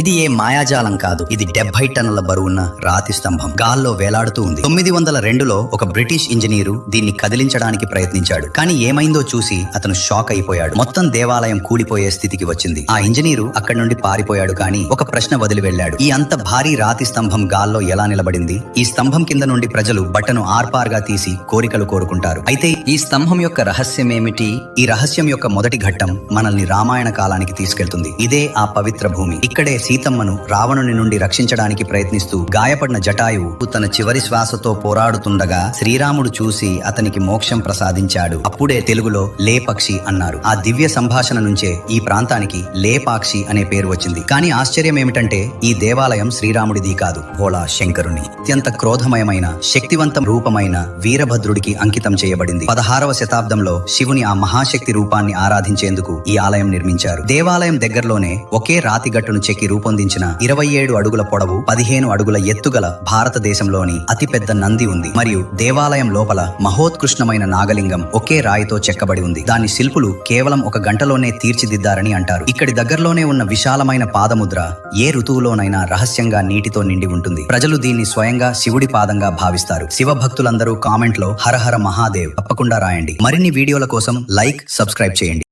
ఇది ఏ మాయాజాలం కాదు. ఇది డెబ్బై టన్నుల బరువున్న రాతి స్తంభం. గాల్లో వేలాడుతూ ఉంది. తొమ్మిది వందల రెండులో ఒక బ్రిటిష్ ఇంజనీరు దీన్ని కదిలించడానికి ప్రయత్నించాడు. కానీ ఏమైందో చూసి అతను షాక్ అయిపోయాడు. మొత్తం దేవాలయం కూలిపోయే స్థితికి వచ్చింది. ఆ ఇంజనీరు అక్కడి నుండి పారిపోయాడు కానీ ఒక ప్రశ్న వదిలి వెళ్ళాడు. ఈ అంత భారీ రాతి స్తంభం గాల్లో ఎలా నిలబడింది? ఈ స్తంభం కింద నుండి ప్రజలు బట్టను ఆర్పార్గా తీసి కోరికలు కోరుకుంటారు. అయితే ఈ స్తంభం యొక్క రహస్యం ఏమిటి ఈ రహస్యం యొక్క మొదటి ఘట్టం మనల్ని రామాయణ కాలానికి తీసుకెళ్తుంది. ఇదే ఆ పవిత్ర భూమి. ఇక్కడే సీతమ్మను రావణుని నుండి రక్షించడానికి ప్రయత్నిస్తూ గాయపడిన జటాయువు తన చివరి శ్వాసతో పోరాడుతుండగా శ్రీరాముడు చూసి అతనికి మోక్షం ప్రసాదించాడు. అప్పుడే తెలుగులో లేపక్షి అన్నారు. ఆ దివ్య సంభాషణ నుంచే ఈ ప్రాంతానికి లేపాక్షి అనే పేరు వచ్చింది. కానీ ఆశ్చర్యం ఏమిటంటే ఈ దేవాలయం శ్రీరాముడిది కాదు. భోళా శంకరుని. అత్యంత క్రోధమయమైన శక్తివంతం రూపమైన వీరభద్రుడికి అంకితం చేయబడింది. పదహారవ శతాబ్దంలో శివుని ఆ మహాశక్తి రూపాన్ని ఆరాధించేందుకు ఈ ఆలయం నిర్మించారు. దేవాలయం దగ్గరలోనే ఒకే రాతిగట్టును చెక్కి చెక్కి రూపొందించిన ఇరవై ఏడు అడుగుల పొడవు పదిహేను అడుగుల ఎత్తుగల భారతదేశంలోని అతిపెద్ద నంది ఉంది. మరియు దేవాలయం లోపల మహోత్కృష్టమైన నాగలింగం ఒకే రాయితో చెక్కబడి ఉంది. దాని శిల్పులు కేవలం ఒక గంటలోనే తీర్చిదిద్దారని అంటారు. ఇక్కడి దగ్గరలోనే ఉన్న విశాలమైన పాదముద్ర ఏ ఋతువులోనైనా రహస్యంగా నీటితో నిండి ఉంటుంది. ప్రజలు దీన్ని స్వయంగా శివుడి పాదంగా భావిస్తారు. శివ భక్తులందరూ కామెంట్లో హరహర మహాదేవ్ తప్పకుండా రాయండి. మరిన్ని వీడియోల కోసం లైక్ సబ్స్క్రైబ్ చేయండి.